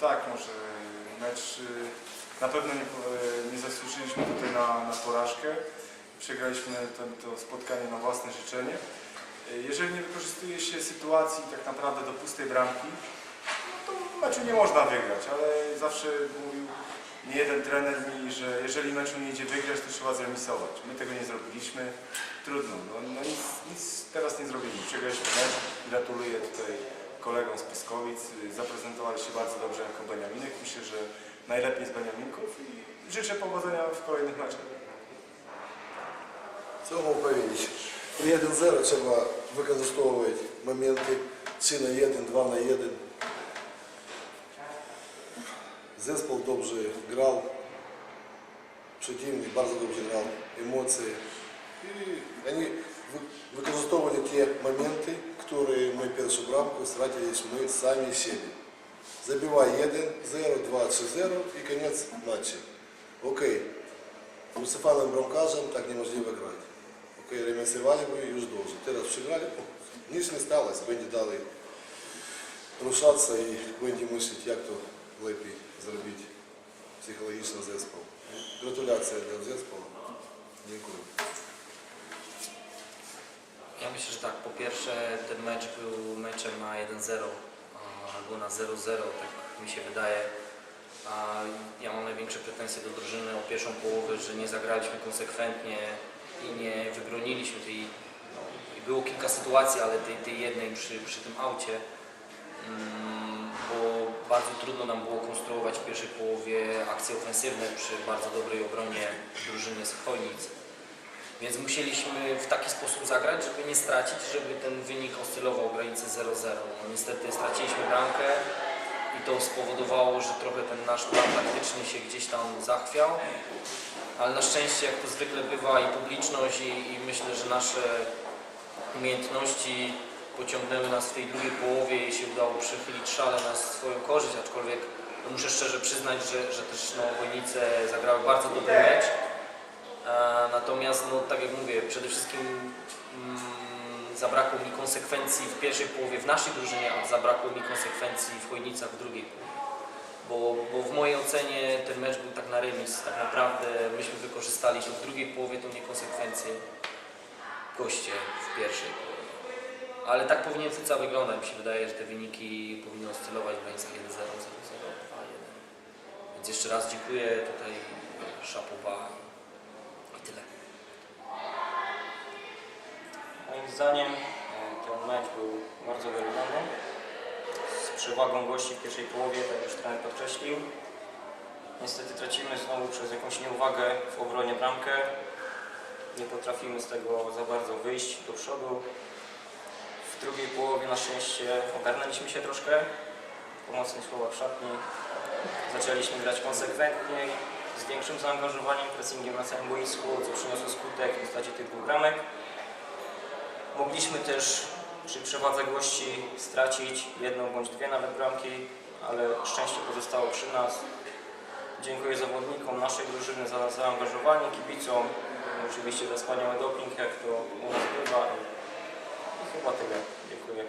tak, może mecz y, na pewno nie, y, nie zasłużyliśmy tutaj na, na porażkę. Przegraliśmy to, to spotkanie na własne życzenie. Y, Jeżeli nie wykorzystuje się sytuacji tak naprawdę do pustej bramki, no to meczu nie można wygrać, ale zawsze mówił nie jeden trener mi, że jeżeli meczu nie idzie wygrać, to trzeba zremisować. My tego nie zrobiliśmy. Trudno, no, no nic, nic teraz nie zrobili. Przegraliśmy mecz. Gratuluję tutaj kolegom z Pyskowic. Y, Zaprezentowali się bardzo dobrze jako Beniaminek. Myślę, że najlepiej z Beniaminków i życzę powodzenia w kolejnych meczach. Co можу powiedzieć? При 1-0 trzeba використовувати моменти чи на 1, 2 на 1. Zespół dobrze grał, przeciwnik bardzo dobrze grał, emocje. I oni wy- wykorzystowali te momenty, ми першу брамку стратились ми самі себе. Забивай 1-0, 2, 3, 0 і кінець матчу. Окей. Ну, з брамкажем так неможливо грати. Окей, ремесували ми і ждовжу. Зараз вшиграли, ніч ну, не сталося, Венді дали рушатися і Венді мислить, як то лепі зробити психологічно зеспол. Гратуляція для зеспола. Дякую. Myślę, że tak, po pierwsze ten mecz był meczem na 1-0 a, albo na 0-0, tak mi się wydaje. A ja mam największe pretensje do drużyny o pierwszą połowę, że nie zagraliśmy konsekwentnie i nie wybroniliśmy tej, no, było kilka sytuacji, ale tej, tej jednej przy, przy tym aucie, mm, bo bardzo trudno nam było konstruować w pierwszej połowie akcje ofensywne przy bardzo dobrej obronie drużyny z Chojnic. Więc musieliśmy w taki sposób zagrać, żeby nie stracić, żeby ten wynik oscylował granicy 0-0. No, niestety straciliśmy bramkę i to spowodowało, że trochę ten nasz plan taktyczny się gdzieś tam zachwiał. Ale na szczęście, jak to zwykle bywa, i publiczność, i, i myślę, że nasze umiejętności pociągnęły nas w tej drugiej połowie i się udało przechylić szale na swoją korzyść, aczkolwiek no, muszę szczerze przyznać, że, że też no, Wojnice zagrały bardzo dobry mecz. Natomiast, no, tak jak mówię, przede wszystkim mm, zabrakło mi konsekwencji w pierwszej połowie w naszej drużynie, a zabrakło mi konsekwencji w Chojnicach w drugiej połowie. Bo, bo w mojej ocenie ten mecz był tak na remis. Tak naprawdę myśmy wykorzystali w drugiej połowie, tą niekonsekwencję goście w pierwszej połowie. Ale tak powinien futsal wyglądać. Mi się wydaje, że te wyniki powinny oscylować w granicach 1-0, 0-0, 2-1. Więc jeszcze raz dziękuję tutaj Szapowa i tyle. Moim zdaniem e, ten mecz był bardzo wyrównany. Z przewagą gości w pierwszej połowie, tak już trener podkreślił. Niestety tracimy znowu przez jakąś nieuwagę w obronie bramkę. Nie potrafimy z tego za bardzo wyjść do przodu. W drugiej połowie na szczęście ogarnęliśmy się troszkę. Po mocnych słowach szatni. Zaczęliśmy grać konsekwentniej, z większym zaangażowaniem, pressingiem na całym boisku, co przyniosło skutek w postaci tych dwóch bramek. Mogliśmy też przy przewadze stracić jedną bądź dwie nawet bramki, ale szczęście pozostało przy nas. Dziękuję zawodnikom naszej drużyny za zaangażowanie, kibicom, oczywiście za wspaniały doping, jak to u nas bywa. I chyba tyle. Dziękuję.